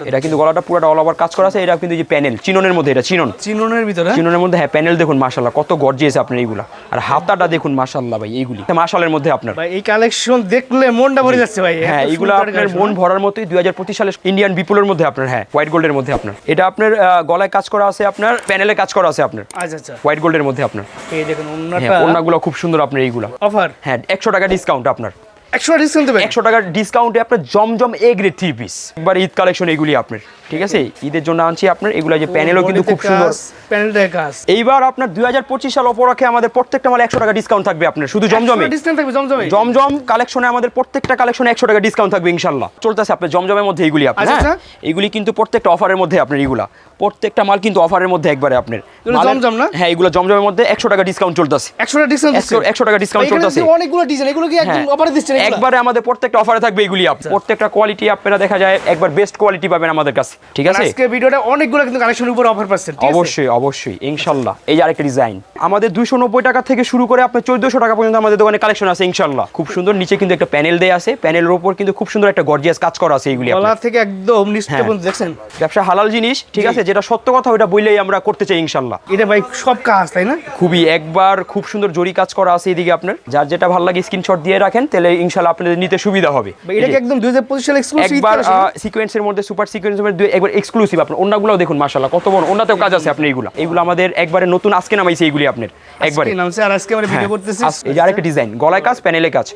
এটা কিন্তু গলাটা পুরোটা অল ওভার কাজ করা আছে এটা কিন্তু এই যে প্যানেল চিননের মধ্যে এটা চিনন। চিননের ভিতরে? চিননের মধ্যে হ্যাঁ প্যানেল দেখুন মাশাল্লাহ কত গর্জিয়েছে আপনার এইগুলা। আর হাতাটা দেখুন মাশাল্লাহ ভাই এইগুলি। মাশালের মধ্যে আপনার। ভাই এই কালেকশন দেখলে মনটা ভরে যাচ্ছে ভাই হ্যাঁ এইগুলো আপনার মন হ্যাঁ? ভরার মতোই দুই হাজার পঁচিশ সালে ইন্ডিয়ান বিপুলের মধ্যে আপনার হ্যাঁ হোয়াইট গোল্ডের মধ্যে আপনার। এটা আপনার গলায় কাজ করা আছে আপনার প্যানেলে কাজ করা আছে আপনার। আচ্ছা আচ্ছা। হোয়াইট গোল্ডের মধ্যে আপনার। এই দেখুন হ্যাঁ অন্যটা ওনাগুলো খুব সুন্দর আপনার এইগুলা। অফার হ্যাঁ একশো টাকা ডিসকাউন্ট আপনার। একশো ডিসকাউন্ট দেবেন। একশো ডিসকাউন্টে আপনার জমজম এ গ্রেড থ্রি পিস একবার ঈদ কালেকশন এগুলি আপনার। ঠিক আছে? ঈদের জন্য আনছি আপনার। এগুলো যে প্যানেলও কিন্তু খুব সুন্দর। প্যানেলটা কাজ এইবার আপনার দুই হাজার পঁচিশ সাল অপরাখে আমাদের প্রত্যেকটা মাল একশো টাকা ডিসকাউন্ট থাকবে আপনার শুধু জমজমে। ডিসকাউন্ট থাকবে জমজমে। জমজম কালেকশনে আমাদের প্রত্যেকটা কালেকশনে একশো টাকা ডিসকাউন্ট থাকবে ইনশাল্লাহ। চলতেছে আপনার জমজমের মধ্যে এইগুলি আপনার আচ্ছা, হ্যাঁ? এইগুলি কিন্তু প্রত্যেকটা অফারের মধ্যে আপনার এইগুলা। প্রত্যেকটা মাল কিন্তু অফারের মধ্যে একবারে আপনার। জমজম না? হ্যাঁ এগুলো জমজমের মধ্যে একশো টাকা ডিসকাউন্ট চলতেছে। একশো টাকা ডিসকাউন্ট দিচ্ছে একশো টাকা ডিসকাউন্ট চলতেছে। অনেকগুলো ডিজাইন এগুলো কি একদম হ্যাঁ, অফারে দিচ্ছেন একবারে আমাদের প্রত্যেকটা অফারে থাকবে এগুলি আপ- প্রত্যেকটা কোয়ালিটি আপনারা দেখা যায় একবার বেস্ট কোয়ালিটি পাবেন আমাদের কাছে। ঠিক আছে? আজকে ভিডিওটা অনেকগুলো কিন্তু কালেকশনের উপর অফার পাচ্ছেন ঠিক আছে? অবশ্যই অবশ্যই ইনশাল্লাহ। এই যে আরেকটা ডিজাইন আমাদের দুইশো নব্বই টাকা থেকে শুরু করে আপনার চোদ্দশো টাকা পর্যন্ত আমাদের দোকানে কালেকশন আছে ইনশাল্লাহ। খুব সুন্দর নিচে কিন্তু একটা প্যানেল দেয়া আছে। প্যানেলের উপর কিন্তু খুব সুন্দর একটা গর্জিয়াস কাজ করা আছে এইগুলি গলা থেকে একদম নিচটা হ্যাঁ। পর্যন্ত দেখছেন? ব্যবসা হালাল জিনিস ঠিক আছে? যেটা সত্য কথা ওটা বললেই আমরা করতে চাই ইনশাল্লাহ। এটা ভাই সব কাজ তাই না? খুবই একবার খুব সুন্দর জরি কাজ করা আছে এদিকে আপনার। যার যেটা ভালো লাগে স্ক্রিনশট দিয়ে রাখেন তাহলে ইনশাল্লাহ আপনাদের নিতে সুবিধা হবে। এটা কি একদম দুই হাজার পঁচিশ সালে এক্সক্লুসিভ একবার সিকোয়েন্সের মধ্যে সুপার সিকোয়েন্সের মধ্যে একবার এক্সক্লুসিভ আপনার অন্যগুলো দেখুন মাশাল্লাহ কত বড় অন্যতেও কাজ আছে আপনি এইগুলো। এইগুলো আমাদের একবারে নতুন আজকে নামাইছে এইগুলি আপনার একবারে। নামছে আর আজকে আমরা ভিডিও হ্যাঁ, করতেছি। এই যে আরেকটা ডিজাইন গলায় কাজ প্যানেলে কাজ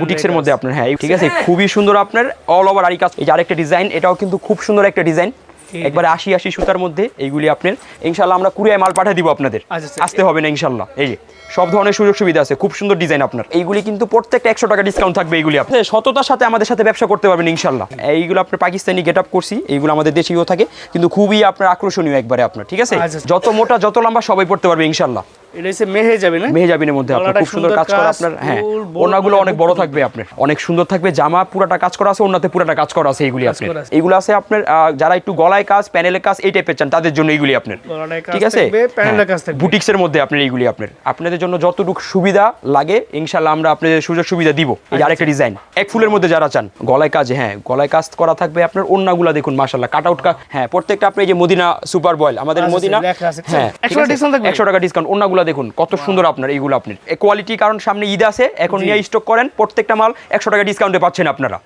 বুটিক্সের মধ্যে আপনার হ্যাঁ ঠিক আছে খুবই সুন্দর আপনার অল ওভার আরি কাজ এই যে আরেকটা ডিজাইন এটাও কিন্তু খুব সুন্দর একটা ডিজাইন একবারে আশি আশি সুতার মধ্যে এইগুলি আপনার ইনশাল্লাহ আমরা কুড়িয়ে মাল পাঠিয়ে দিব আপনাদের। আচ্ছা, আচ্ছা। আসতে হবে না ইনশাল্লাহ এই যে। সব ধরনের সুযোগ সুবিধা আছে খুব সুন্দর ডিজাইন আপনার। এইগুলি কিন্তু প্রত্যেকটা একশো টাকা ডিসকাউন্ট থাকবে এইগুলি আপনি সততার সাথে আমাদের সাথে ব্যবসা করতে পারবেন ইনশাল্লাহ এইগুলো আপনার পাকিস্তানি গেট আপ করছি এইগুলো আমাদের দেশীয় থাকে কিন্তু খুবই আপনার আকর্ষণীয় একবারে আপনার ঠিক আছে? আচ্ছা। যত মোটা যত লম্বা সবাই পড়তে পারবে ইনশাল্লাহ এটা হচ্ছে মেহে মেহেজাবিনের মধ্যে আপনার খুব সুন্দর সুন্দর কাজ করা আপনার হ্যাঁ। ফুল, বড় ওনাগুলো অনেক বড় থাকবে আপনার অনেক সুন্দর থাকবে জামা পুরাটা কাজ করা আছে ওনাতে পুরাটা কাজ করা আছে এইগুলি আপনার। করা আছে। এইগুলো আছে আপনার যারা একটু গলায় কাজ প্যানেলে কাজ এই টাইপের চান তাদের জন্য এইগুলি আপনার। ঠিক আছে? থাকবে, প্যানেলে কাজ থাকবে। বুটিক্সের মধ্যে আপনার এইগুলি আপনার। আপনাদের জন্য যতটুকু সুবিধা লাগে ইনশাল্লাহ আমরা আপনাদের সুযোগ সুবিধা দিব। এই আচ্ছা। আরেকটা ডিজাইন এক ফুলের মধ্যে যারা চান গলায় কাজ হ্যাঁ গলায় কাজ করা থাকবে আপনার অন্যগুলা দেখুন মাশাল্লাহ কাট আউট হ্যাঁ প্রত্যেকটা আপনি যে মদিনা সুপার বয়েল আমাদের মদিনা হ্যাঁ 100 টাকা discount থাকবে? একশো টাকা ডিসকাউন্ট অন্যগুলো দেখুন কত সুন্দর আপনার এইগুলো আপনার। কোয়ালিটি কারণ সামনে ঈদ আছে এখন নিয়ে স্টক করেন প্রত্যেকটা মাল একশো টাকা ডিসকাউন্টে পাচ্ছেন আপনারা।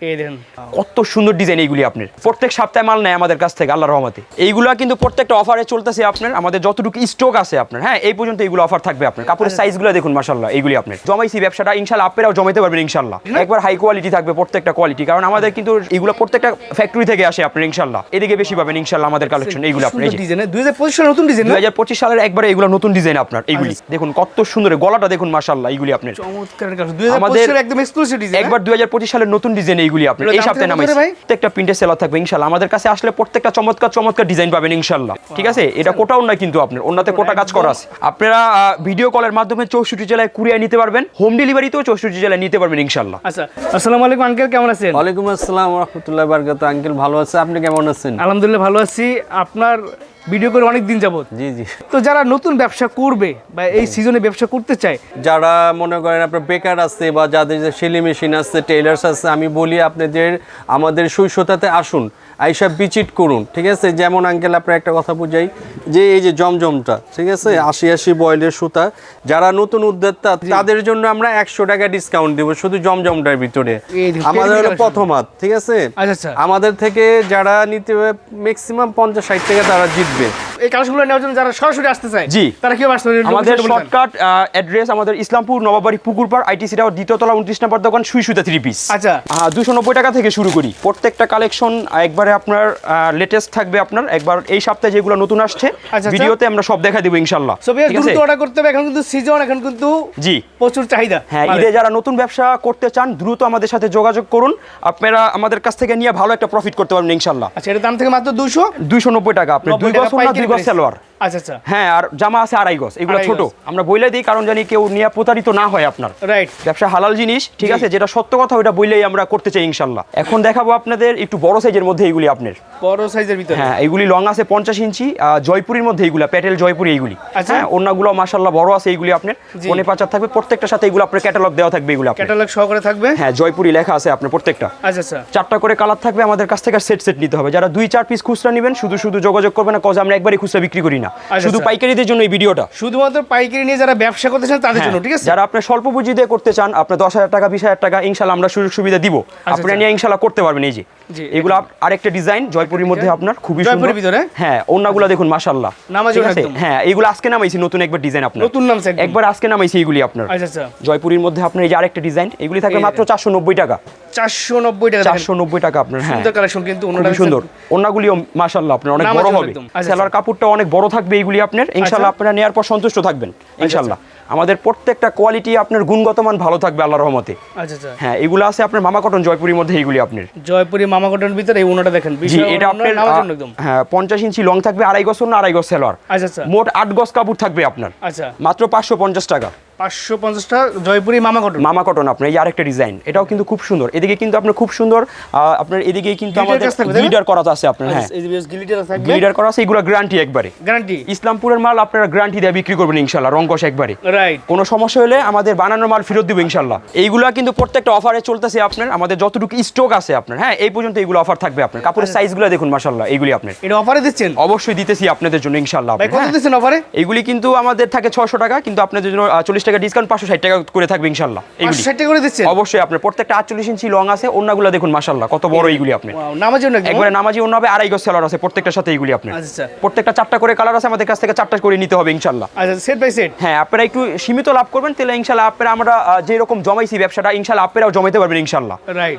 কত সুন্দর ডিজাইন এইগুলি আপনার। প্রত্যেক সপ্তাহে মাল নেয় আমাদের কাছ থেকে আল্লাহ রহমতে। এইগুলা কিন্তু প্রত্যেকটা অফারে চলতেছে আপনার আমাদের যতটুকু স্টক আছে আপনার। হ্যাঁ এই পর্যন্ত এইগুলো অফার থাকবে আপনার। কাপড়ের সাইজগুলো দেখুন মাশাল্লাহ এইগুলি আপনার। জমাইছি ব্যবসাটা ইনশাল্লাহ আপনারাও জমাইতে পারবেন ইনশাল্লাহ একবার হাই কোয়ালিটি থাকবে প্রত্যেকটা কোয়ালিটি কারণ আমাদের কিন্তু এগুলো প্রত্যেকটা ফ্যাক্টরি থেকে আসে আপনার ইনশাল্লাহ এদিকে বেশি পাবেন ইনশাল্লাহ আমাদের কালেকশন এইগুলো আপনার ডিজাইন দুই হাজার পঁচিশ সালে নতুন ডিজাইন দুই হাজার পঁচিশ সালের একবারে এগুলো নতুন ডিজাইন আপনার এইগুলি। দেখুন কত সুন্দর গলাটা দেখুন মাশাল্লাহ এইগুলি আপনার। আমাদের একদম এক্সক্লুসিভ ডিজাইন একবার দুই হাজার পঁচিশ সালের নতুন ডিজাইন এইগুলি আপনার এই সপ্তাহে ভাই? প্রত্যেকটা প্রিন্টের সেলার থাকবে ইনশাল্লাহ আমাদের কাছে আসলে প্রত্যেকটা চমৎকার চমৎকার ডিজাইন পাবেন ইনশাল্লাহ ঠিক আছে? এটা কোটাও না কিন্তু আপনার অন্যতে কোটা কাজ করা আছে। আপনারা ভিডিও কলের মাধ্যমে চৌষট্টি জেলায় কুরিয়ায় নিতে পারবেন। হোম ডেলিভারিতেও চৌষট্টি জেলায় নিতে পারবেন ইনশাল্লাহ আচ্ছা আসসালামু আলাইকুম আঙ্কেল কেমন আছেন? ওয়ালাইকুম আসসালাম রহমতুল্লাহ বারকাত। আঙ্কেল ভালো আছে আপনি কেমন আছেন? আলহামদুলিল্লাহ ভালো আছি। আপনার ভিডিও করে অনেক দিন যাবত জি জি। তো যারা নতুন ব্যবসা করবে বা এই সিজনে ব্যবসা করতে চায় যারা মনে করেন আপনার বেকার আছে বা যাদের যে সেলি মেশিন আছে টেইলার্স আছে আমি বলি আপনাদের আমাদের সৈশতাতে আসুন। আইসা ভিজিট করুন ঠিক আছে? যেমন আঙ্কেল আপনার একটা কথা বুঝাই যে এই যে জমজমটা ঠিক আছে? আশি আশি বয়েলের সুতা যারা নতুন উদ্যোক্তা তাদের জন্য আমরা একশো টাকা ডিসকাউন্ট দিব শুধু জমজমটার ভিতরে। আমাদের হলো প্রথম হাত ঠিক আছে? আচ্ছা, আচ্ছা। আমাদের থেকে যারা নিতে ম্যাক্সিমাম পঞ্চাশ ষাট টাকা তারা জিতবে। এই কাজগুলো নেওয়ার জন্য যারা সরাসরি আসতে চায় জি। তারা কীভাবে আসতে আমাদের লোকেশনটা বলে দেন। শর্টকাট অ্যাড্রেস আমাদের ইসলামপুর নবাবাড়ি পুকুরপাড় আইটিসি টাওয়ার দ্বিতীয়তলা উনত্রিশ নম্বর দোকান সুই সুতা থ্রি পিস আচ্ছা। দুশো নব্বই টাকা থেকে শুরু করি। প্রত্যেকটা কালেকশন একবারে আপনার লেটেস্ট থাকবে আপনার একবার এই সপ্তাহে যেগুলো নতুন আসছে আচ্ছা। ভিডিওতে আমরা সব দেখা দেব ইনশাআল্লাহ। দ্রুত অর্ডার করতে হবে। এখন কিন্তু সিজন এখন কিন্তু জি। প্রচুর চাহিদা। হ্যাঁ মালের। ঈদে যারা নতুন ব্যবসা করতে চান দ্রুত আমাদের সাথে যোগাযোগ করুন। আপনারা আমাদের কাছ থেকে নিয়ে ভালো একটা প্রফিট করতে পারবেন ইনশাআল্লাহ। আচ্ছা এর দাম থেকে মাত্র দুশো দুইশো নব্বই টাকা। আপনি দুই বছর না দুই বছর সেলওয়ার সালোয়ার আচ্ছা আচ্ছা। হ্যাঁ আর জামা আছে আড়াই গজ এগুলো ছোট। আমরা বইলে দিই কারণ জানি কেউ নিয়ে প্রতারিত না হয় আপনার। রাইট ব্যবসা হালাল জিনিস ঠিক আছে? যেটা সত্য কথা ওটা বইলেই আমরা করতে চাই ইনশাল্লাহ। এখন দেখাবো আপনাদের একটু বড় সাইজের মধ্যে এইগুলি আপনার। বড় সাইজের ভিতরে? হ্যাঁ এইগুলি লং আছে পঞ্চাশ ইঞ্চি জয়পুরের মধ্যে এইগুলা প্যাটেল জয়পুরি এইগুলি আচ্ছা। হ্যাঁ অন্যগুলো মাসাল্লাহ বড় আছে এইগুলি আপনার। পনে পাচার থাকবে প্রত্যেকটার সাথে আপনার ক্যাটালগ দেওয়া থাকবে এগুলো ক্যাটালগ সহকারে থাকবে? হ্যাঁ জয়পুরি লেখা আছে আপনার প্রত্যেকটা। আচ্ছা আচ্ছা। চারটা করে কালার থাকবে আমাদের কাছ থেকে সেট সেট নিতে হবে। যারা দুই চার পিস খুচরা নেবেন শুধু শুধু যোগাযোগ করবেন না কজ আমরা একবারই খুচরা বিক্রি করি না। শুধু। পাইকারিদের জন্য এই ভিডিওটা শুধুমাত্র পাইকারি নিয়ে যারা ব্যবসা করতে চান তাদের জন্য ঠিক আছে? যারা আপনি স্বল্প পুঁজি দিয়ে করতে চান আপনি দশ হাজার টাকা বিশ হাজার টাকা ইনশাল্লাহ আমরা সুযোগ সুবিধা দিব। আপনারা আচ্ছা। নিয়ে ইনশাল্লাহ করতে পারবেন এই যে। এগুলো আরেকটা ডিজাইন জয়পুরের মধ্যে আপনার? খুবই সুন্দর। ভিতরে? হ্যাঁ অন্যগুলো দেখুন মাশাল্লাহ নামাজি ঠিক আছে? একদম। হ্যাঁ এগুলো আজকে নামাইছি নতুন একবার ডিজাইন আপনার। নতুন নাম একদম। একবার আজকে নামাইছি এগুলি আপনার। আচ্ছা আচ্ছা। জয়পুরের মধ্যে আপনার এই যে আরেকটা ডিজাইন এগুলি থাকবে এই মাত্র চারশো নব্বই টাকা। চারশো নব্বই টাকা দেখেন। চারশো নব্বই টাকা আপনার হ্যাঁ। সুন্দর কালেকশন কিন্তু অন্যটা সুন্দর। অন্যগুলিও মাশাল্লাহ আপনার অনেক বড় হবে। একদম। আচ্ছা, সেলার কাপড়টা অনেক বড় থাকবে এইগুলি আপনার। ইনশাল্লাহ আপনারা নেওয়ার পর সন্তুষ্ট থাকবেন ইনশাল্লাহ আমাদের প্রত্যেকটা কোয়ালিটি আপনার গুণগত মান ভালো থাকবে আল্লাহ রহমতে। আচ্ছা আচ্ছা। হ্যাঁ এগুলো আছে আপনার মামা কটন জয়পুরের মধ্যে এইগুলি আপনার। জয়পুরি মামা কটন ভিতরে এই ওনাটা দেখেন জি এটা আপনার হ্যাঁ পঞ্চাশ ইঞ্চি লং থাকবে আড়াই গজ না আড়াই গজ সেলোয়ার। আচ্ছা। মোট আট গজ কাপড় থাকবে আপনার। আচ্ছা। মাত্র পাঁচশো পঞ্চাশ টাকা। পাঁচশো পঞ্চাশটা জয়পুরি মামা কটন। মামা কটন আপনার এই আরেকটা ডিজাইন এটাও কিন্তু খুব সুন্দর। এদিকে কিন্তু আপনার খুব সুন্দর আপনার এদিকে কিন্তু আমাদের? গ্লিডার করা আছে আপনার হ্যাঁ। আচ্ছা, গিলিটার করা আছে এগুলো গ্যারান্টি একবারে। গ্যারান্টি ইসলামপুরের মাল আপনারা গ্যারান্টি দিয়ে বিক্রি করবেন ইনশাল্লাহ একবারে। রাইট কোনো সমস্যা হলে আমাদের বানানো মাল ফেরত দিব ইনশাল্লাহ। এইগুলা কিন্তু প্রত্যেকটা অফারে চলতেছে আপনার আমাদের যতটুকু স্টক আছে আপনার হ্যাঁ এই পর্যন্ত এইগুলো অফার থাকবে আপনার। আচ্ছা। কাপড়ের সাইজগুলো দেখুন মাশাল্লাহ এইগুলি আপনার। এটা অফারে দিচ্ছেন? অবশ্যই দিতেছি আপনাদের জন্য ইনশাল্লাহ কত হ্যাঁ। দিচ্ছেন অফারে এইগুলি কিন্তু আমাদের থাকে ছশো টাকা কিন্তু আপনাদের জন্য চল্লিশ টাকা ডিসকাউন্ট পাঁচশো ষাট টাকা করে থাকবে ইনশাল্লাহ এইগুলি ষাট টাকা করে দিচ্ছেন? অবশ্যই আপনার প্রত্যেকটা আটচল্লিশ ইঞ্চি লং আছে অন্যগুলো দেখুন মাশাল্লাহ কত বড় এইগুলি আপনি। নামাজি একবারে নামাজি অন্য হবে আড়াই গজ সেলার আছে প্রত্যেকটার সাথে এইগুলি আপনার আচ্ছা। প্রত্যেকটা চারটা করে কালার আছে আমাদের কাছ থেকে চারটা করে নিতে হবে ইনশাল্লাহ আচ্ছা সেট বাই সেট হ্যাঁ আপনারা একটু সীমিত লাভ করবেন তাহলে ইনশাল্লাহ আপনারা আমরা আহ, যেরকম জমাইছি ব্যবসাটা ইনশাল্লাহ আপনারাও জমাইতে পারবেন ইনশাল্লাহ.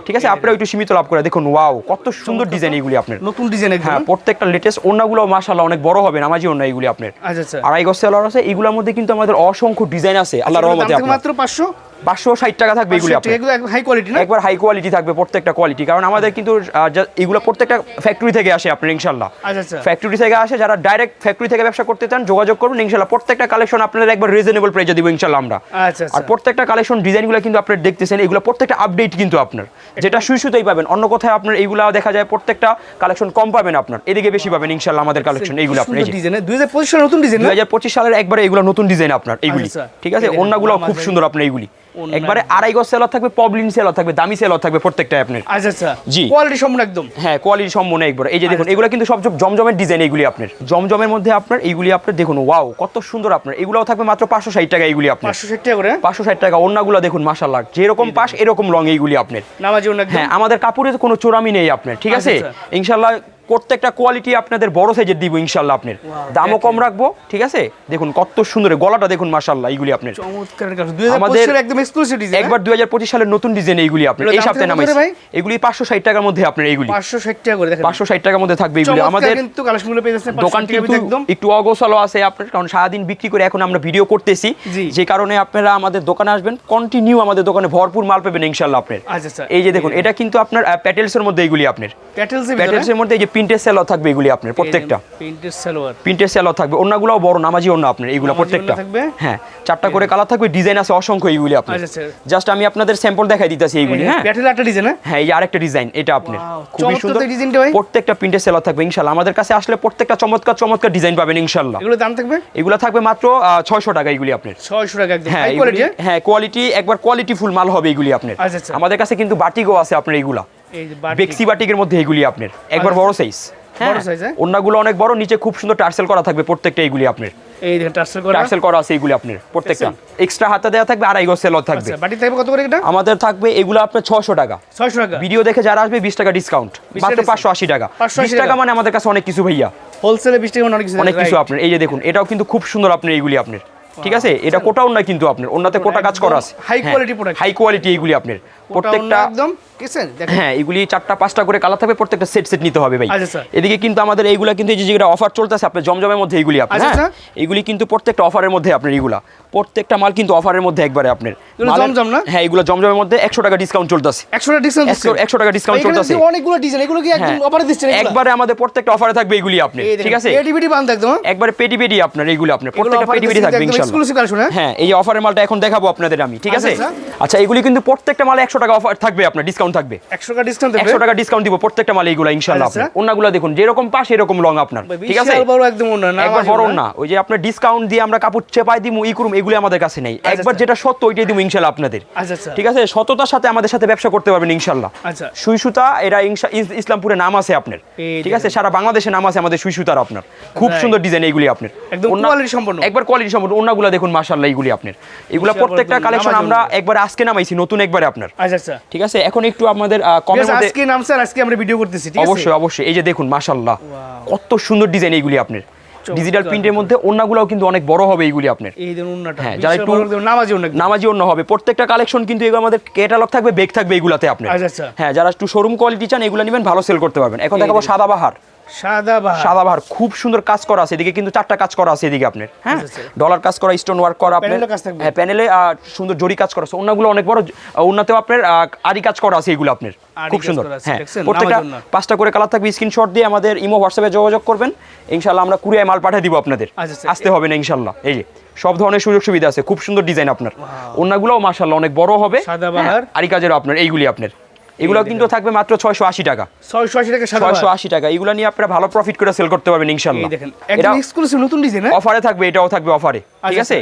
ঠিক আছে? আপনারা একটু সীমিত লাভ করে দেখুন ওয়াও কত সুন্দর ডিজাইন এইগুলি আপনার। নতুন ডিজাইন হ্যাঁ প্রত্যেকটা লেটেস্ট ওনাগুলো মাশাল্লাহ অনেক বড় হবে নামাজি ওনা এইগুলি আপনার। আচ্ছা আচ্ছা। আড়াই গজ সেলার আছে এগুলোর মধ্যে কিন্তু আমাদের অসংখ্য ডিজাইন আছে। আল্লাহ রহমতে মাত্র পাঁচশো? পাঁচশো ষাট টাকা থাকবে এগুলো হাই কোয়ালিটি না? একবার হাই কোয়ালিটি থাকবে প্রত্যেকটা কোয়ালিটি কারণ আমাদের কিন্তু এগুলো প্রত্যেকটা ফ্যাক্টরি থেকে আসে আপনার ইনশাল্লাহ আচ্ছা আচ্ছা। ফ্যাক্টরি থেকে আসে যারা ডাইরেক্ট ফ্যাক্টরি থেকে ব্যবসা করতে চান যোগাযোগ করুন ইনশাল্লাহ প্রত্যেকটা কালেকশন আপনাদের একবার রিজনেবল প্রাইজে দিব ইনশাল্লাহ আমরা। আচ্ছা আর আচ্ছা প্রত্যেকটা কালেকশন ডিজাইনগুলো কিন্তু আপনারা দেখতেছেন এগুলো প্রত্যেকটা আপডেট কিন্তু আপনার। যেটা সুতাই পাবেন অন্য কোথায় আপনার এইগুলা দেখা যায় প্রত্যেকটা কালেকশন কম পাবেন আপনার। এদিকে বেশি পাবেন ইনশাল্লাহ আমাদের কালেকশন এইগুলো আপনার এই যে। ডিজাইন দুই হাজার পঁচিশ সালের নতুন ডিজাইন দুই হাজার পঁচিশ সালের একবারে এগুলো নতুন ডিজাইন আপনার এইগুলি আচ্ছা। ঠিক আছে? অন্যগুলো খুব সুন্দর আপনার এইগুলি একবারে আড়াই গজ সেলর থাকবে পবলিন সেলর থাকবে দামি সেলর থাকবে প্রত্যেকটা আপনার আচ্ছা আচ্ছা। জি। কোয়ালিটি সম্পূর্ণ একদম। হ্যাঁ কোয়ালিটি সম্পূর্ণ একবার। এই যে দেখুন আচ্ছা। এগুলো কিন্তু সব জমজমের ডিজাইন এইগুলি আপনার। জমজমের মধ্যে আপনার এইগুলি আপনার দেখুন ওয়াও কত সুন্দর আপনার। এগুলোও থাকবে মাত্র পাঁচশো ষাট টাকা এইগুলি আপনার। পাঁচশো ষাট টাকা করে? পাঁচশো ষাট টাকা অন্যগুলো দেখুন মাসাল্লাহ যেরকম পাশ এরকম রং এইগুলি আপনার। নামাজি হ্যাঁ আমাদের কাপড়ের কোনো চোরামি নেই আপনার ঠিক আছে? আচ্ছা, আচ্ছা। ইনশাল্লাহ প্রত্যেকটা কোয়ালিটি আপনাদের বড় সাইজের দিব ইনশাল্লাহ আপনার। দামও কম রাখব ঠিক আছে? দেখুন কত সুন্দর গলাটা দেখুন মাসাল্লাহ এইগুলি আপনার। আমাদের একদম এক্সক্লুসিভ ডিজাইন একবার দুই হাজার পঁচিশ সালের নতুন ডিজাইন এইগুলি আপনার। এই সপ্তাহে নামাইছে। এগুলি পাঁচশো ষাট টাকার মধ্যে আপনার এইগুলি। পাঁচশো ষাট টাকা করে দেখেন। পাঁচশো ষাট টাকার মধ্যে থাকবে এইগুলি। আমাদের কিন্তু কালেকশনগুলো পেয়ে যাচ্ছে দোকান কিন্তু একটু অগোছালো আছে আপনার কারণ সারাদিন বিক্রি করে এখন আমরা ভিডিও করতেছি। যে কারণে আপনারা আমাদের দোকানে আসবেন কন্টিনিউ আমাদের দোকানে ভরপুর মাল পাবেন ইনশাল্লাহ আপনার। আচ্ছা আচ্ছা। এই যে দেখুন এটা কিন্তু আপনার প্যাটেলস এর মধ্যে এইগুলি আপনার। প্যাটেলস প্যাটেলস এর মধ্যে এই যে প্রিন্টের সেলর থাকবে এগুলি আপনার প্রত্যেকটা। প্রিন্টেড সালোয়ার প্রিন্টের সেলর থাকবে। অন্যগুলোও বড় নামাজি অন্য আপনার নামাজি প্রত্যেকটা। থাকবে? হ্যাঁ চারটা করে কালার থাকবে ডিজাইন আছে অসংখ্য এইগুলি আপনার। আচ্ছা, আচ্ছা। জাস্ট আমি আপনাদের স্যাম্পল দেখাই দিতেছি এইগুলি হ্যাঁ? একটা ডিজাইন হ্যাঁ? হ্যাঁ এই আরেকটা ডিজাইন এটা আপনার। খুবই সুন্দর। ডিজাইনটা ভাই। প্রত্যেকটা প্রিন্টের সেলর থাকবে ইনশাল্লাহ আমাদের কাছে আসলে প্রত্যেকটা চমৎকার চমৎকার ডিজাইন পাবেন ইনশাল্লাহ এগুলো দাম থাকবে? এগুলো থাকবে মাত্র ছয়শো টাকা এগুলি আপনার। ছয়শো টাকা একদম। হ্যাঁ হাই কোয়ালিটি হ্যাঁ কোয়ালিটি একবার কোয়ালিটি ফুল মাল হবে এগুলি আপনার। আচ্ছা, আচ্ছা। আমাদের কাছে কিন্তু বাটিকও আছে আপনার বাটিক। বেক্সি বাটিকের মধ্যে এগুলি আপনার। একবার আচ্ছা। বড় সাইজ হ্যাঁ? অন্যগুলো অনেক বড় নিচে খুব সুন্দর টার্সেল করা থাকবে প্রত্যেকটা এইগুলি আপনার। এই দেখেন টার্সেল করা? টার্সেল করা আছে এইগুলি আপনার প্রত্যেকটা। এক্সট্রা হাতে দেওয়া থাকবে আড়াই গজ সেলর থাকবে। আচ্ছা বাটি থাকবে কত করে এটা? আমাদের থাকবে এগুলো আপনার ছশো টাকা। ভিডিও দেখে যারা আসবে বিশ টাকা ডিসকাউন্ট টাকা মাত্র discount। পাঁচশো আশি টাকা। 580 টাকা টাকা। মানে আমাদের কাছে অনেক কিছু ভাইয়া। হোলসেলে টাকা অনেক কিছু অনেক কিছু আপনার। এই যে দেখুন এটাও কিন্তু খুব সুন্দর আপনার এইগুলি আপনার। ঠিক আছে? এটা কোটাও না কিন্তু আপনার ওনাতে কোটা কাজ করা আছে। high quality product। High quality এইগুলি আপনার। প্রত্যেকটা একদম হ্যাঁ এগুলি চারটা পাঁচটা করে কালার থাকবে প্রত্যেকটা সেট সেট নিতে হবে ভাই। আচ্ছা, স্যার। এদিকে কিন্তু আমাদের এইগুলা কিন্তু যে যেটা অফার চলতেছে আপনার জমজমের মধ্যে এইগুলি আপনার আচ্ছা, হ্যাঁ? এগুলি কিন্তু প্রত্যেকটা অফারের মধ্যে আপনার এইগুলা। প্রত্যেকটা মাল কিন্তু অফারের মধ্যে একবারে আপনার। এগুলো জমজম না? হ্যাঁ এগুলো জমজমের মধ্যে একশো টাকা ডিসকাউন্ট চলতেছে। একশো টাকা ডিসকাউন্ট দিচ্ছে। 100 টাকা discount চলতেছে। অনেকগুলো ডিজাইন এগুলো কি একদম হ্যাঁ। অফারে দিচ্ছেন এগুলো? একবারে আমাদের প্রত্যেকটা অফারে থাকবে এগুলি আপনি ঠিক আছে? এটিভিটি বান্ধ একদম হ্যাঁ? একবারে পেটি পেটি আপনার এইগুলো আপনার প্রত্যেকটা পেটি পেটি থাকবে ইনশাআল্লাহ collection, হ্যাঁ? হ্যাঁ এই অফারের মালটা এখন দেখাবো আপনাদের আমি ঠিক আছে? আচ্ছা, আচ্ছা এগুলি কিন্তু প্রত্যেকটা মালে একশো টাকা অফার থাকবে আপনার ডিসকাউন্ট থাকবে। একশো টাকা ডিসকাউন্ট দেবে একশো টাকা ডিসকাউন্ট দিব প্রত্যেকটা মালে এইগুলো ইনশাল্লাহ আচ্ছা। আপনার। দেখুন যেরকম পাশ এরকম লং আপনার ঠিক আছে? বিশাল বড় একদম অন্য না একবার বড় না ওই যে ডিসকাউন্ট দিয়ে আমরা কাপড় চেপাই দিমু ই করুম এগুলো আমাদের কাছে নেই। একবার আচ্ছা। যেটা সত্য ওইটাই দিমু ইনশাল্লাহ আপনাদের। আচ্ছা, আচ্ছা। ঠিক আছে? সততার সাথে আমাদের সাথে ব্যবসা করতে পারবেন ইনশাল্লাহ আচ্ছা। সুই সুতা এরা ইসলামপুরে নাম আছে আপনার। ঠিক আছে? সারা বাংলাদেশে নাম আছে আমাদের সুই সুতার আপনার। খুব সুন্দর ডিজাইন এইগুলি আপনার। একদম সম্পন্ন। একবার কোয়ালিটি সম্পন্ন অন্যগুলো দেখুন মাশাআল্লাহ এইগুলি আপনার। এগুলো প্রত্যেকটা কালেকশন আমরা একবার আজকে নামাইছি নতুন একবারে আপনার। আচ্ছা আচ্ছা। ঠিক আছে? এখন একটু আমাদের কমের মধ্যে আজকে নামছে আর আজকে আমরা ভিডিও করতেছি ঠিক আছে? অবশ্যই অবশ্যই। এই যে দেখুন মাশাল্লাহ কত সুন্দর ডিজাইন এইগুলি আপনার। ডিজিটাল প্রিন্টের মধ্যে অন্যগুলোও কিন্তু অনেক বড় হবে এইগুলি আপনার। এই উন্নাটা হ্যাঁ, যারা একটু- নামাজি উন্না নামাজি অন্য হবে। প্রত্যেকটা কালেকশন কিন্তু এগুলো আমাদের ক্যাটালগ থাকবে বেগ থাকবে এগুলাতে আপনার। আচ্ছা, আচ্ছা। হ্যাঁ যারা একটু শোরুম কোয়ালিটি চান এগুলো নেবেন ভালো সেল করতে পারবেন। এখন দেখাবো সাদা বাহার। সাদাবাহার। খুব সুন্দর কাজ করা আছে এদিকে কিন্তু চারটা কাজ করা আছে এদিকে আপনার হ্যাঁ? ডলার কাজ করা স্টোন ওয়ার্ক করা আপনার। হ্যাঁ প্যানেলে সুন্দর জরি কাজ করা আছে। অনেক বড় আপনার আরি কাজ করা আছে এগুলো আপনার। খুব সুন্দর হ্যাঁ। প্রত্যেকটা পাঁচটা করে কালার থাকবে স্ক্রিনশট দিয়ে আমাদের ইমো হোয়াটসঅ্যাপে যোগাযোগ করবেন। ইনশাল্লাহ আমরা কুরিয়ায় মাল পাঠিয়ে দিব আপনাদের। আচ্ছা, আচ্ছা। আসতে হবে না ইনশাল্লাহ এই যে সব ধরনের সুযোগ সুবিধা আছে খুব সুন্দর ডিজাইন আপনার। অন্যগুলোও মাশাল্লাহ অনেক বড় হবে। সাদাবাহার। হ্যাঁ, আরি আপনার এইগুলি আপনার। এগুলো কিন্তু থাকবে মাত্র ছয়শো আশি টাকা। ছয়শো আশি টাকা ছয়শো আশি টাকা। এগুলো নিয়ে আপনারা ভালো প্রফিট করে সেল করতে পারবেন ইনশাল্লাহ দেখেন এটা এক্সক্লুসিভ নতুন ডিজাইন হ্যাঁ? অফারে থাকবে এটাও থাকবে অফারে ঠিক আচ্ছা, আছে?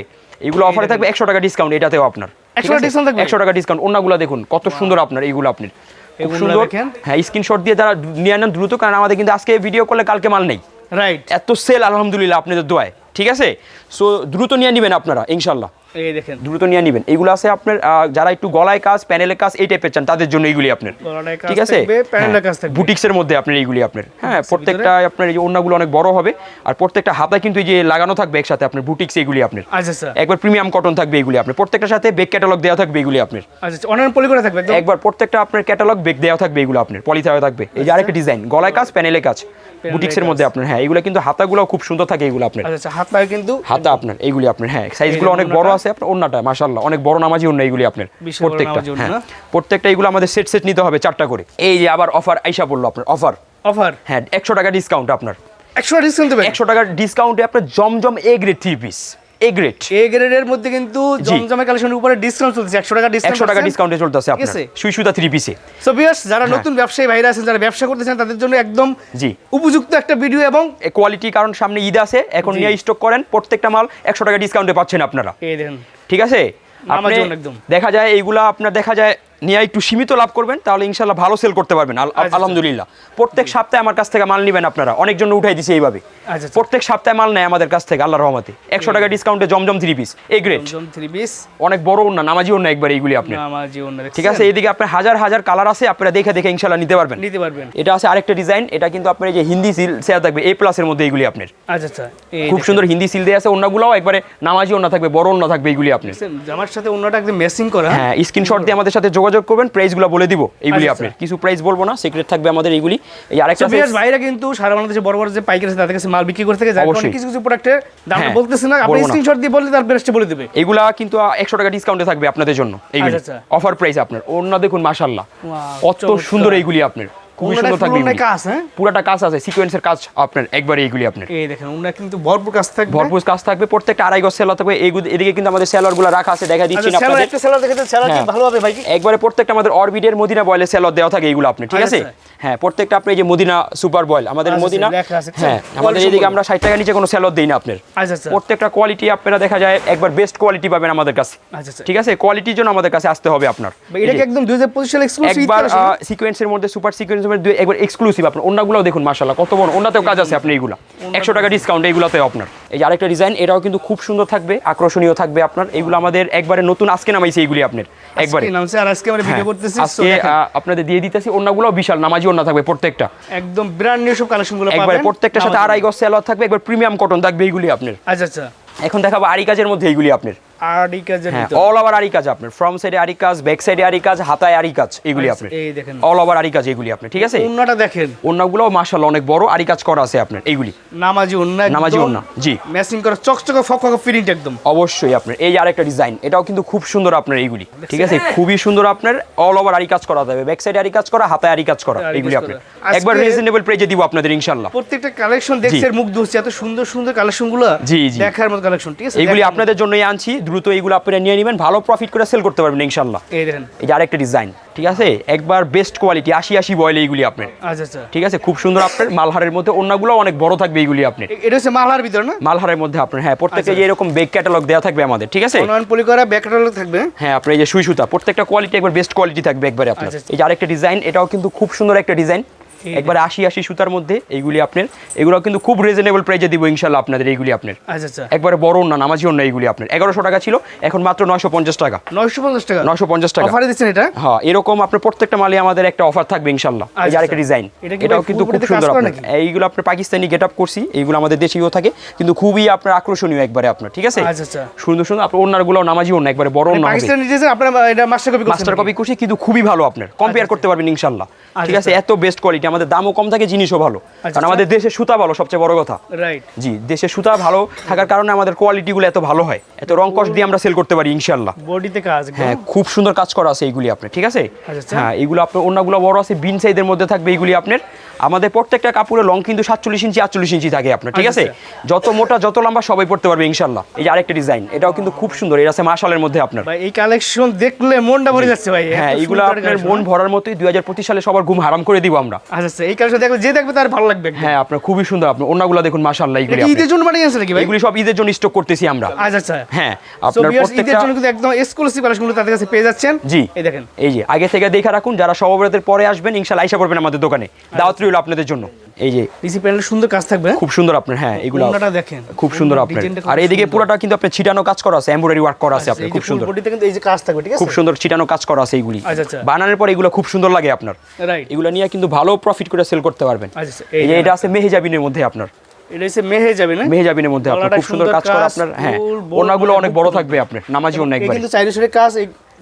এগুলো অফারে থাকবে একশো টাকা ডিসকাউন্ট এটাতেও আপনার। 100 টাকা discount একশো টাকা ডিসকাউন্ট অন্যগুলো দেখুন কত সুন্দর আপনার এইগুলো আপনার। খুব এগুলো সুন্দর। হ্যাঁ স্ক্রিনশট দিয়ে যারা নিয়ে নেন দ্রুত কারণ আমাদের কিন্তু আজকে ভিডিও করলে কালকে মাল নেই। রাইট এত সেল আলহামদুলিল্লাহ আপনাদের দোয়ায়। ঠিক আছে? সো দ্রুত নিয়ে নেবেন আপনারা ইনশাল্লাহ এই দেখেন। দ্রুত নিয়ে নেবেন। এইগুলো আছে আপনার যারা একটু গলায় কাজ প্যানেলের কাজ এই টাইপের চান তাদের জন্য এইগুলি আপনার। ঠিক আছে। বুটিক্সের মধ্যে আপনার এইগুলি আপনার। হ্যাঁ প্রত্যেকটা আপনার এই অন্যগুলো অনেক বড় হবে আর প্রত্যেকটা হাতা কিন্তু এই যে লাগানো থাকবে একসাথে আপনার বুটিক্স এইগুলি আপনার। আচ্ছা আচ্ছা। একবার প্রিমিয়াম কটন থাকবে এগুলি আপনার। প্রত্যেকটার সাথে বেক ক্যাটালগ দেওয়া থাকবে এগুলি আপনার। আচ্ছা আচ্ছা অনলাইন পলি করে থাকবে একবার প্রত্যেকটা আপনার ক্যাটালগ বেক দেওয়া থাকবে এগুলো আপনার পলিথায় থাকবে। এই যে আরেকটা ডিজাইন গলায় কাজ প্যানেলে কাজ। বুটিক্সের মধ্যে আপনার হ্যাঁ এগুলো কিন্তু হাতাগুলো খুব সুন্দর থাকে এগুলো আপনার। আচ্ছা আচ্ছা হাত কিন্তু হাতা আপনার এইগুলি আপনার হ্যাঁ সাইজগুলো অনেক বড় আছে আপনার অন্যটা মাশাল্লাহ অনেক বড় নামাজি অন্য এইগুলি আপনার প্রত্যেকটা হ্যাঁ প্রত্যেকটা এইগুলো আমাদের সেট সেট নিতে হবে চারটা করে। এই যে আবার অফার আইসা বলল আপনার অফার অফার হ্যাঁ একশো টাকা ডিসকাউন্ট আপনার। একশো ডিসকাউন্ট দেবে একশো টাকার ডিসকাউন্টে আপনার জমজম A grade three piece A grade A গ্রেডের মধ্যে কিন্তু কালেকশনের উপরে ডিসকাউন্ট চলছে একশো টাকা ডিসকাউন্ট একশো টাকা ডিসকাউন্টে চলতেছে আপনার। আছে? সুই সুতা থ্রি পিসে সো যারা নতুন ব্যবসায়ী ভাইরা আছেন যারা ব্যবসা করতেছেন তাদের জন্য একদম জি। উপযুক্ত একটা ভিডিও এবং কোয়ালিটি কারণ সামনে ঈদ আছে এখন। নিয়ে স্টক করেন প্রত্যেকটা মাল একশো টাকা ডিসকাউন্টে পাচ্ছেন আপনারা। এই দেখেন। ঠিক আছে? আপনি। দেখা যায় এইগুলা আপনার দেখা যায় নিয়ে একটু সীমিত লাভ করবেন তাহলে ইনশাল্লাহ ভালো সেল করতে পারবেন। আচ্ছা। আলহামদুলিল্লাহ। প্রত্যেক সপ্তাহে আমার কাছ থেকে মাল নেবেন আপনারা। অনেক জন্য উঠাই দিছে এইভাবে। আচ্ছা, আচ্ছা। প্রত্যেক সপ্তাহে মাল নেয় আমাদের কাছ থেকে আল্লাহ রহমতে। একশো টাকা ডিসকাউন্টে জমজম থ্রি পিস গ্রেড জমজম থ্রি পিস অনেক বড় না নামাজি অন্য একবার এইগুলি আপনি। ঠিক আছে এইদিকে আপনার হাজার হাজার কালার আছে আপনারা দেখে দেখে ইনশাল্লাহ নিতে পারবেন। নিতে পারবেন। এটা আছে আরেকটা ডিজাইন এটা কিন্তু আপনার এই যে হিন্দি সিল শেয়ার থাকবে এ প্লাসের মধ্যে এইগুলি আপনার। আচ্ছা আচ্ছা। খুব সুন্দর হিন্দি সিল দিয়ে আছে অন্যগুলোও একবারে নামাজি অন্য থাকবে বড় অন্য থাকবে এইগুলি আপনি জামার সাথে অন্যটা একদম মেসিং করা। হ্যাঁ স্ক্রিনশট দিয়ে আমাদের সাথে যোগাযোগ করবেন প্রাইসগুলো বলে দিব এইগুলি আপনি আপনার। কিছু প্রাইস বলব না সিক্রেট থাকবে আমাদের এইগুলি। এই আরেকটা So, বিয়াস ভাইরা কিন্তু সারা বাংলাদেশে বড় বড় যে পাইকারি আছে তাদের কাছে মাল বিক্রি করতে থাকে যার কারণে কিছু কিছু প্রোডাক্টের দাম হ্যাঁ, বলতেছে না আপনি। স্ক্রিনশট দিয়ে বললে তার বেস্টে বলে দিবে। এগুলা কিন্তু একশো টাকা ডিসকাউন্টে থাকবে আপনাদের জন্য এইগুলি। আচ্ছা, আচ্ছা। অফার প্রাইস আপনার। অন্য দেখুন মাশাআল্লাহ। কত সুন্দর এইগুলি আপনার। খুবই সুন্দর থাকবে ফুল অনেক এইগুলি। কাজ, হ্যাঁ? পুরাটা কাজ আছে সিকোয়েন্সের কাজ আপনার একবার এইগুলি আপনার। এই দেখেন ওনার কিন্তু ভরপুর কাজ থাকবে। ভরপুর কাজ থাকবে প্রত্যেকটা আড়াই গজ সেলার থাকবে। এইগুলি এদিকে কিন্তু আমাদের সেলার রাখা আছে দেখা দিচ্ছি না আপনাদের। একটা সেলার দেখে সেলার কি হ্যাঁ। ভালো হবে ভাই? একবারে প্রত্যেকটা আমাদের অরবিটের মদিনা বয়েলের সেলর দেওয়া থাকে এইগুলো আপনি ঠিক আছে? হ্যাঁ প্রত্যেকটা আপনি যে মদিনা সুপার বয়েল আমাদের মদিনা হ্যাঁ আমাদের এইদিকে আমরা ষাট টাকা নিচে কোনো সেলর দিই না আপনার। আচ্ছা আচ্ছা। প্রত্যেকটা কোয়ালিটি আপনারা দেখা যায় একবার বেস্ট কোয়ালিটি পাবেন আমাদের কাছে। আচ্ছা ঠিক আছে? কোয়ালিটির জন্য আমাদের কাছে আসতে হবে আপনার। এটা একদম 2025 সালে একবার সিকোয়েন্সের মধ্যে সুপার মধ্যে একবার এক্সক্লুসিভ আপনার অন্যগুলোও দেখুন মাশাল্লাহ কত বড়। অন্যতেও কাজ আছে আপনি এইগুলা। একশো টাকা ডিসকাউন্ট এইগুলোতেও আপনার। এই যে আরেকটা ডিজাইন এটাও কিন্তু খুব সুন্দর থাকবে আকর্ষণীয় থাকবে আপনার। এইগুলো আমাদের একবারে নতুন আজকে নামাইছে এইগুলি আপনার একবারে। একবারে আর আজকে আমরা ভিডিও হ্যাঁ, করতেছি আজকে আপনাদের দিয়ে দিতেছি অন্যগুলো বিশাল নামাজি অন্য থাকবে প্রত্যেকটা। একদম ব্র্যান্ড নিউ সব কালেকশনগুলো একবারে প্রত্যেকটার সাথে আড়াই গজ সেলর থাকবে একবার প্রিমিয়াম কটন থাকবে এইগুলি আপনার। আচ্ছা আচ্ছা। এখন দেখাবো আরি কাজের মধ্যে এইগুলি আপনার। কাজের হ্যাঁ অল ওভার আরি কাজ আপনার। ফ্রম সাইডে আরি কাজ ব্যাক সাইডে আরি কাজ হাতায় আরি কাজ এগুলি আপনার এই দেখেন। অল ওভার আরি কাজ এগুলি আপনার ঠিক আছে? ওন্নাটা দেখেন। অন্যগুলো মাশাআল্লাহ অনেক বড় আরি কাজ করা আছে আপনার এইগুলি নামাজি ওন্না নামাজি ওন্না, জি। ম্যাচিং করা চকচকে ফকফকে প্রিন্ট একদম। অবশ্যই আপনার এই আরেকটা ডিজাইন এটাও কিন্তু খুব সুন্দর আপনার এইগুলি ঠিক আছে? খুবই সুন্দর আপনার অল ওভার আরি কাজ করা যাবে ব্যাক সাইডে আরি কাজ করা হাতায় আরি কাজ করা এগুলি আপনার। একবার রিজনেবল প্রাইজে দিব আপনাদের ইনশাআল্লাহ। প্রত্যেকটা কালেকশন দেখছে মুখ ধরছে এত সুন্দর সুন্দর কালেকশনগুলো জি, জি। দেখার মতো কালেকশন ঠিক আছে? এগুলি আপনাদের জন্যই আনছি দ্রুত এইগুলো আপনারা নিয়ে নেবেন ভালো প্রফিট করে সেল করতে পারবেন ইনশাআল্লাহ। এই দেখেন। এই যে আরেকটা ডিজাইন ঠিক আছে? একবার বেস্ট কোয়ালিটি আশি আশি বয়েল এইগুলি আপনার। আচ্ছা আচ্ছা। ঠিক আছে? খুব সুন্দর আপনার মালহারের মধ্যে অন্যগুলো অনেক বড় থাকবে এইগুলি আপনার। এটা হচ্ছে মালার ভিতর না? মালহারের মধ্যে আপনার হ্যাঁ প্রত্যেকটা আচ্ছা। যে এরকম বেগ ক্যাটালগ দেওয়া থাকবে আমাদের ঠিক আছে? অনলাইন পলি করা ব্যাক ক্যাটালগ থাকবে। হ্যাঁ আপনার এই যে সুই সুতা প্রত্যেকটা কোয়ালিটি একবার বেস্ট কোয়ালিটি থাকবে একবারে আপনার। আচ্ছা, আচ্ছা। এই যে আরেকটা ডিজাইন এটাও কিন্তু খুব সুন্দর একটা ডিজাইন একবারে আশি আশি সুতার মধ্যে এইগুলি আপনার এগুলো কিন্তু খুব রিজনেবল প্রাইজে দিব ইনশাল্লাহ আপনাদের এইগুলি আপনার। আচ্ছা আচ্ছা। একবারে বড় না নামাজি অন্য এইগুলি আপনার। এগারোশো টাকা ছিল এখন মাত্র নয়শো পঞ্চাশ টাকা। নয়শো পঞ্চাশ টাকা? নয়শো পঞ্চাশ টাকা। অফারে দিচ্ছেন এটা? হ্যাঁ এরকম আপনার প্রত্যেকটা মালে আমাদের একটা অফার থাকবে ইনশাল্লাহ এই আচ্ছা, আচ্ছা। ডিজাইন এটাও কিন্তু খুব সুন্দর আপনার। এইগুলো আপনার পাকিস্তানি গেট আপ করছি এইগুলো আমাদের দেশীয় থাকে কিন্তু খুবই আপনার আকর্ষণীয় একবারে আপনার ঠিক আছে? আচ্ছা, আচ্ছা। সুন্দর সুন্দর আপনার ওনারগুলো নামাজি অন্য একবারে বড় অন্য আপনার এটা মাস্টার কপি মাস্টার কপি করছি কিন্তু খুবই ভালো আপনার। কম্পেয়ার করতে পারবেন ইনশাল্লাহ ঠিক আছে? এত বেস্ট কোয়ালিটি আমাদের দামও কম থাকে জিনিসও ভালো। কারণ আচ্ছা। আমাদের দেশে সুতা ভালো সবচেয়ে বড় কথা। রাইট জি দেশে সুতা ভালো থাকার কারণে আমাদের কোয়ালিটিগুলো এত ভালো হয়। এত রং কষ্ট দিয়ে আমরা সেল করতে পারি ইনশাল্লাহ বডিতে কাজ হ্যাঁ খুব সুন্দর কাজ করা আছে এইগুলি আপনার ঠিক আছে? আচ্ছা। হ্যাঁ এইগুলো আপনার অন্যগুলো বড় আছে বিন সাইজের মধ্যে থাকবে এইগুলি আপনার। আমাদের প্রত্যেকটা কাপড়ের লং কিন্তু সাতচল্লিশ ইঞ্চি আটচল্লিশ ইঞ্চি থাকে আপনার ঠিক আছে? আচ্ছা, যত মোটা যত লম্বা সবাই পড়তে পারবে ইনশাল্লাহ এই যে আরেকটা ডিজাইন এটাও কিন্তু খুব সুন্দর এটা আছে মাশালের মধ্যে আপনার। ভাই এই কালেকশন দেখলে মনটা ভরে যাচ্ছে ভাই। হ্যাঁ এত এইগুলো আপনার মন ভরার মতোই দুই হাজার পঁচিশ সালে সবার ঘুম হারাম করে দিব আমরা। আচ্ছা আচ্ছা এই দেখো যে দেখবে তার ভালো লাগবে হ্যাঁ আপনার খুবই সুন্দর। আপনার দেখুন মাশাআল্লাহ। ঈদের জন্য বানিয়েছে নাকি ভাই? এগুলি সব ঈদের জন্য স্টক করতেছি আমরা। আচ্ছা আচ্ছা। হ্যাঁ আপনার প্রত্যেকটা ঈদের জন্য কিন্তু একদম এক্সক্লুসিভ কালেকশনগুলো তাদের কাছে পেয়ে যাচ্ছেন। জি। এই দেখেন। এই যে আগে থেকে দেখে রাখুন যারা সহবরাতের পরে আসবেন ইনশাআল্লাহ আইসা করবেন আমাদের দোকানে। দাওয়াত রইল আপনাদের জন্য। এই যে প্যানেল সুন্দর কাজ থাকবে খুব সুন্দর আপনার হ্যাঁ এগুলো ওন্নাটা দেখেন? খুব সুন্দর আপনার। আর এইদিকে পুরোটা কিন্তু আপনার ছিটানো কাজ করা আছে এমব্রয়ডারি ওয়ার্ক করা আছে আচ্ছা, আপনার খুব সুন্দর। কিন্তু এই যে কাজ থাকবে ঠিক আছে? খুব সুন্দর ছিটানো কাজ করা আছে এইগুলি। আচ্ছা, আচ্ছা। বানানোর পর এগুলো খুব সুন্দর লাগে আপনার। রাইট এগুলো নিয়ে কিন্তু ভালো প্রফিট করে সেল করতে পারবেন। আচ্ছা, এই যে এটা আছে মেহেজাবিনের মধ্যে আপনার। এটা হচ্ছে মেহে যাবে না মেহেজাবিনের মধ্যে আপনার খুব সুন্দর কাজ করা আপনার হ্যাঁ। ওনাগুলো অনেক বড় থাকবে। আপনার নামাজি অন্য একবার কিন্তু কাজ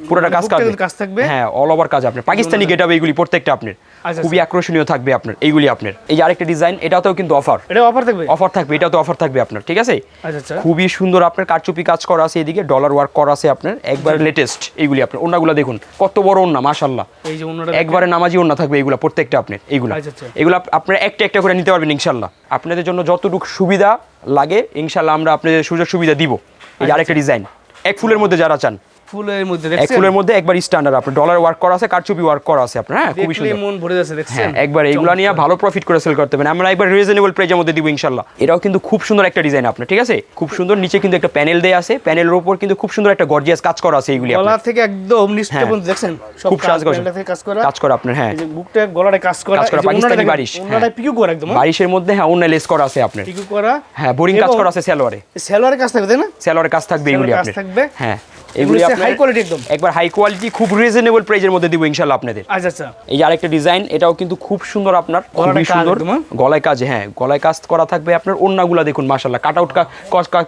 পুরোটা কাজ থাকবে কাজ থাকবে। হ্যাঁ অল ওভার কাজ আপনার। পাকিস্তানি গেটাবে এইগুলি প্রত্যেকটা আপনার। খুবই আকর্ষণীয় থাকবে আপনার এইগুলি আপনার। এই যে আরেকটা ডিজাইন এটাতেও কিন্তু অফার এটা অফার থাকবে? অফার থাকবে এটাও তো অফার থাকবে আপনার ঠিক আছে? আচ্ছা আচ্ছা। খুবই সুন্দর আপনার কারচুপি কাজ করা আছে এদিকে ডলার ওয়ার্ক করা আছে আপনার একবার লেটেস্ট এইগুলি আপনার। ওনাগুলো দেখুন কত বড় ওন্না মাশাল্লাহ এই যে অন্যটা একবারে নামাজি ওন্না থাকবে এইগুলো প্রত্যেকটা আপনার এইগুলো। আচ্ছা, আচ্ছা। এগুলো আপ- আপনারা একটা একটা করে নিতে পারবেন ইনশাল্লাহ আপনাদের জন্য যতটুকু সুবিধা লাগে ইনশাল্লাহ আমরা আপনাদের সুযোগ সুবিধা দিব। এই আরেকটা ডিজাইন এক ফুলের মধ্যে যারা চান ফুলের মধ্যে এক দেখছেন? ফুলের মধ্যে একবার স্ট্যান্ডার্ড আপনার ডলার ওয়ার্ক করা আছে কারচুপি ওয়ার্ক করা আছে আপনার হ্যাঁ? খুবই সুন্দর। মন ভরে যাচ্ছে দেখছেন? হ্যাঁ একবার এইগুলো নিয়ে ভালো প্রফিট করে সেল করতে পারেন। আমরা একবার রিজনেবল প্রাইজের মধ্যে দিব ইনশাল্লাহ। এটাও কিন্তু খুব সুন্দর একটা ডিজাইন আপনার ঠিক আছে? খুব সুন্দর নিচে কিন্তু একটা প্যানেল দেয়া আছে। প্যানেলের উপর কিন্তু খুব সুন্দর একটা গর্জিয়াস কাজ করা আছে এইগুলি আপনার। গলা থেকে একদম নিচটা হ্যাঁ। পর্যন্ত দেখছেন? খুব সাজ করা কাজ করা। কাজ করা আপনার হ্যাঁ। এই বুকটা গলাটা কাজ করা কাজ করা, পাকিস্তানি বারিশ, ওন্নাটা হ্যাঁ। পিকু করা একদম বারিশের মধ্যে হ্যাঁ অন্য লেস করা আছে আপনার। পিকু করা। হ্যাঁ বোরিং কাজ করা আছে স্যালোয়ারে সেলোয়ারের কাজ থাকবে না? স্যালোয়ারে কাজ থাকবে এগুলি কাজ থাকবে। হ্যাঁ। এগুলো হাই কোয়ালিটি একদম। একবার হাই কোয়ালিটি খুব রিজনেবল প্রাইজের মধ্যে দিব ইনশাল্লাহ আপনাদের। আচ্ছা আচ্ছা। এই যে আরেকটা ডিজাইন এটাও কিন্তু খুব সুন্দর আপনার খুবই সুন্দর। হ্যাঁ? গলায় কাজ হ্যাঁ গলায় কাজ করা থাকবে আপনার ওন্নাগুলা দেখুন মাশাল্লাহ কাট আউট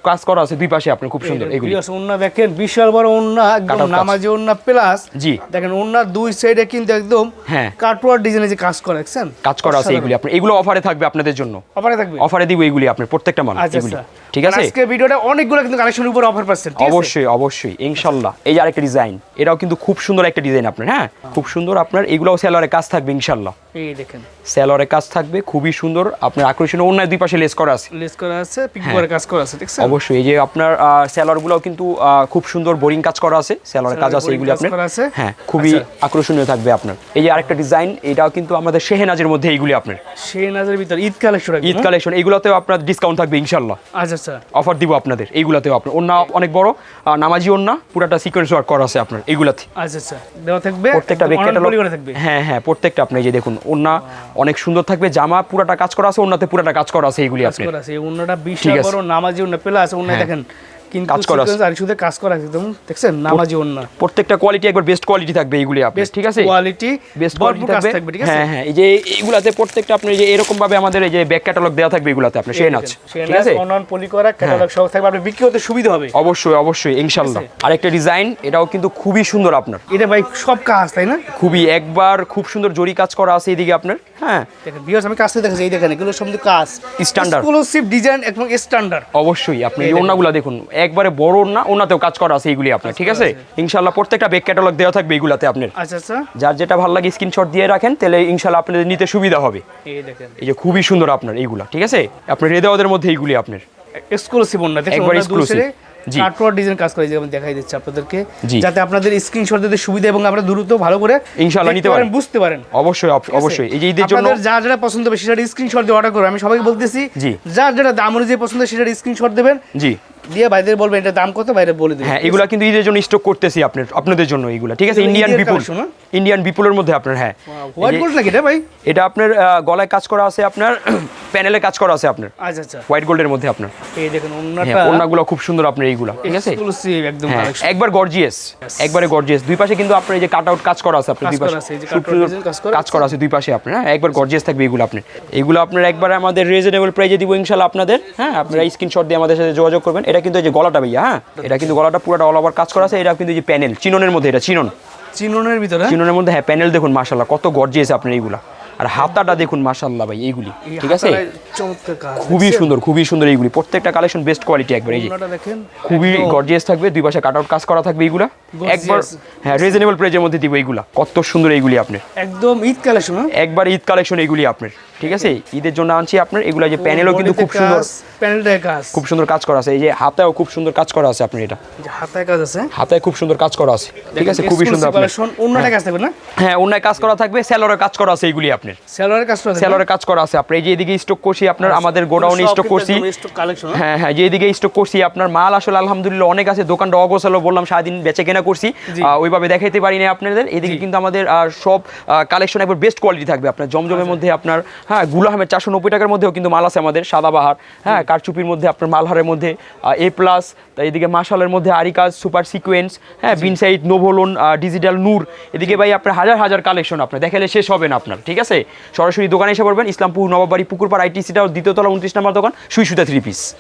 কাজ করা আছে দুই পাশে আপনার খুব সুন্দর এগুলি। ওন্না দেখেন বিশাল বড় ওন্না একদম। নামাজি ওন্না প্লাস জি। দেখেন ওন্নার দুই সাইডে কিন্তু একদম হ্যাঁ। কাটওয়ার ডিজাইনে যে কাজ করা দেখছেন? কাজ করা আছে এগুলি আপনার। এগুলো অফারে থাকবে আপনাদের জন্য। অফারে থাকবে? অফারে দিব এগুলি আপনার প্রত্যেকটা মাল আচ্ছা এগুলি। আচ্ছা। ঠিক আছে? আজকে ভিডিওটা অনেকগুলো কিন্তু কালেকশনের উপর অফার পাচ্ছেন অবশ্যই অবশ্যই। ইনশাল্লাহ। এই যে আরেকটা ডিজাইন এটাও কিন্তু খুব সুন্দর একটা ডিজাইন আপনার হ্যাঁ? খুব সুন্দর আপনার এগুলোও সেলারে কাজ থাকবে ইনশাল্লাহ। এই দেখেন। সেলরে কাজ থাকবে খুবই সুন্দর। আপনার আকর্ষণীয় অন্য দুই পাশে লেস করা আছে। লেস করা আছে পিক হ্যাঁ। করে কাজ করা আছে দেখছেন? অবশ্যই এই যে আপনার সেলরগুলোও কিন্তু খুব সুন্দর বোরিং কাজ করা আছে। সেলরের কাজ আছে এগুলি আপনার। হ্যাঁ খুবই আচ্ছা। আকর্ষণীয় থাকবে আপনার। এই যে আরেকটা ডিজাইন এটাও কিন্তু আমাদের শেহেনাজের মধ্যে এইগুলি আপনার। সেই নাজের ভিতর ঈদ কালেকশন ঈদ কালেকশন এগুলোতেও আপনার ডিসকাউন্ট থাকবে ইনশাল্লাহ। আচ্ছা আচ্ছা। অফার দিব আপনাদের এইগুলাতেও আপনার। অন্য অনেক বড় নামাজি অন্য পুরাটা সিকোয়েন্স ওয়ার্ক করা আছে আপনার এগুলাতে আচ্ছা আচ্ছা দেওয়া থাকবে প্রত্যেকটা থাকবে হ্যাঁ হ্যাঁ প্রত্যেকটা আপনি এই যে দেখুন ওন্না অনেক সুন্দর থাকবে জামা পুরাটা কাজ করা আছে ওন্নাতে পুরাটা কাজ করা আছে এইগুলি কাজ আপনি করা আছে ওন্নাটা ঠিক বিশাল আছে। বড় নামাজি ওন্না প্লাস ওন্না। দেখেন কাজ করা আছে। আর শুধু কাজ করা আছে একদম দেখছেন? নামাজি ওন্না প্রত্যেকটা কোয়ালিটি একবার বেস্ট কোয়ালিটি থাকবে এইগুলি আপনার ঠিক আছে? কোয়ালিটি বেস্ট কোয়ালিটি থাকবে। থাকবে ঠিক আছে? হ্যাঁ হ্যাঁ এই যে এইগুলাতে প্রত্যেকটা আপনি যে এরকম ভাবে আমাদের এই যে ব্যাক ক্যাটালগ দেওয়া থাকবে এগুলাতে আপনার সেই নাচ ঠিক আছে? হ্যাঁ। পলি করা ক্যাটালগ সহ থাকবে আপনি বিক্রি করতে সুবিধা হবে। অবশ্যই অবশ্যই ইনশাল্লাহ আরেকটা ডিজাইন এটাও কিন্তু খুবই সুন্দর আপনার। এটা ভাই সব কাজ তাই না? খুবই একবার খুব সুন্দর জরি কাজ করা আছে এইদিকে আপনার হ্যাঁ। দেখেন বিয়ার্স আমি কাজ এই দেখেন এগুলো কাজ। এক্সক্লুসিভ ডিজাইন এবং স্ট্যান্ডার্ড অবশ্যই আপনি এই ওড়নাগুলো দেখুন একবারে বড় ওড়না ওড়নাতেও কাজ করা আছে এইগুলি আপনার ঠিক আছে? ইনশাল্লাহ প্রত্যেকটা ব্যাক ক্যাটালগ দেওয়া থাকবে এইগুলাতে আপনার। আচ্ছা আচ্ছা। যার যেটা ভালো লাগে স্ক্রিনশট দিয়ে রাখেন তাহলে ইনশাল্লাহ আপনাদের নিতে সুবিধা হবে। এই দেখেন। এই যে খুবই সুন্দর আপনার এইগুলা ঠিক আছে? আপনার রেদাওয়াদের মধ্যে এইগুলি আপনার। এক্সক্লুসিভ ওন্না দেখেন একবার ওন্না exclusive। দুসরে জি। কাটওয়ার ডিজাইন কাজ করে যেমন দেখাই দিচ্ছে আপনাদেরকে। যাতে আপনাদের স্ক্রিনশট দিতে সুবিধা এবং দ্রুত ভালো করে ইনশাআল্লাহ নিতে পারেন। বুঝতে পারেন। অবশ্যই অবশ্যই। এই যে ঈদের জন্য আপনাদের যা যেটা পছন্দ হবে সেটা স্ক্রিনশট দিয়ে অর্ডার করবেন আমি সবাইকে বলতেছি। যার যেটা দাম অনুযায়ী পছন্দ সেটার স্ক্রিনশট দেবেন। জি। দিয়ে ভাইদের বলবেন এটা দাম কত? বাইরে বলে দেবেন হ্যাঁ এগুলা কিন্তু ঈদের জন্য স্টক করতেছি আপনার আপনাদের জন্য এইগুলা ঠিক আছে? ইন্ডিয়ান বিপুল ইন্ডিয়ান বিপুলের মধ্যে আপনার হ্যাঁ। হোয়াইট গোল্ড নাকি এটা ভাই? এটা আপনার গলায় কাজ করা আছে আপনার প্যানেলে কাজ করা আছে আপনার। আচ্ছা আচ্ছা। হোয়াইট গোল্ডের মধ্যে আপনার। এই দেখুন হ্যাঁ ওন্নাটা ওড়নাগুলো খুব সুন্দর আপনার এইগুলা ঠিক আছে? একদম হ্যাঁ একবার গর্জিয়াস একবারে গর্জিয়াস দুই পাশে কিন্তু আপনার এই যে কাট আউট কাজ করা আছে আপনার দুই পাশে। কাজ করা আছে। দুই পাশে আপনার হ্যাঁ একবার গর্জিয়াস থাকবে এগুলো আপনার। এগুলো আপনার একবার আমাদের রিজনেবল প্রাইজে দিব ইনশাল্লাহ আপনাদের হ্যাঁ আপনারা স্ক্রিনশট দিয়ে আমাদের সাথে যোগাযোগ করবেন। এটা কিন্তু এই যে গলাটা ভাইয়া হ্যাঁ? এটা কিন্তু গলাটা পুরোটা অল ওভার কাজ করা আছে এটা কিন্তু এই যে প্যানেল চিননের মধ্যে এটা চিনন। চিননের ভিতরে? চিননের মধ্যে হ্যাঁ প্যানেল দেখুন মাশাল্লাহ কত গর্জিয়াস আপনার এইগুলা। আর হাতাটা দেখুন মাশাল্লাহ ভাই এইগুলি ঠিক আছে? খুবই সুন্দর খুবই সুন্দর এইগুলি প্রত্যেকটা কালেকশন বেস্ট কোয়ালিটি একবার এই যে। খুবই গর্জিয়াস থাকবে দুই পাশে কাট আউট কাজ করা থাকবে এইগুলা। একবার হ্যাঁ রিজনেবল প্রাইজের মধ্যে দিব এইগুলা কত সুন্দর এইগুলি আপনার। একদম ঈদ কালেকশন হ্যাঁ? একবার ঈদ কালেকশন এইগুলি আপনার। ঠিক আছে? ঈদের জন্য আনছি আপনার। এগুলা যে প্যানেলও কিন্তু খুব সুন্দর। প্যানেলটায় কাজ। খুব সুন্দর কাজ করা আছে। এই যে হাতায়ও খুব সুন্দর কাজ করা আছে আপনার এটা। যে হাতায় কাজ আছে। হাতায় খুব সুন্দর কাজ করা আছে। ঠিক আছে? খুবই সুন্দর আপনার। ওন্নাটা কাজ থাকবে না? হ্যাঁ অন্যায় কাজ করা থাকবে। স্যালোরের কাজ করা আছে এইগুলি আপনার। সেলরের কাজ করা থাকবে স্যালোরের কাজ করা আছে আপনার। এই যে এদিকে স্টক করছি আপনার আমাদের গোডাউনে স্টক করছি। কালেকশন হ্যাঁ? হ্যাঁ যে এদিকে স্টক করছি আপনার মাল আসলে আলহামদুলিল্লাহ অনেক আছে। দোকানটা অগোছালো বললাম সারাদিন বেচে কেনা করছি। ওইভাবে দেখাইতে পারি না আপনাদের। এদিকে কিন্তু আমাদের সব কালেকশন একবার বেস্ট কোয়ালিটি থাকবে আপনার। জমজমের মধ্যে আপনার হ্যাঁ গুলাহামের চারশো নব্বই টাকার মধ্যেও কিন্তু মাল আছে আমাদের সাদাবাহার হ্যাঁ কারচুপির মধ্যে আপনার মালহারের মধ্যে এ প্লাস এদিকে মাসালের মধ্যে আরিকাজ সুপার সিকোয়েন্স হ্যাঁ বিনসাইড নোভোলন ডিজিটাল নূর এদিকে ভাই আপনার হাজার হাজার কালেকশন আপনার দেখালে শেষ হবে না আপনার ঠিক আছে? সরাসরি দোকানে এসে পড়বেন ইসলামপুর নবাবাড়ি পুকুরপাড় আইটিসিটাও দ্বিতীয়তলা উনত্রিশ নম্বর দোকান সুই সুতা থ্রি পিস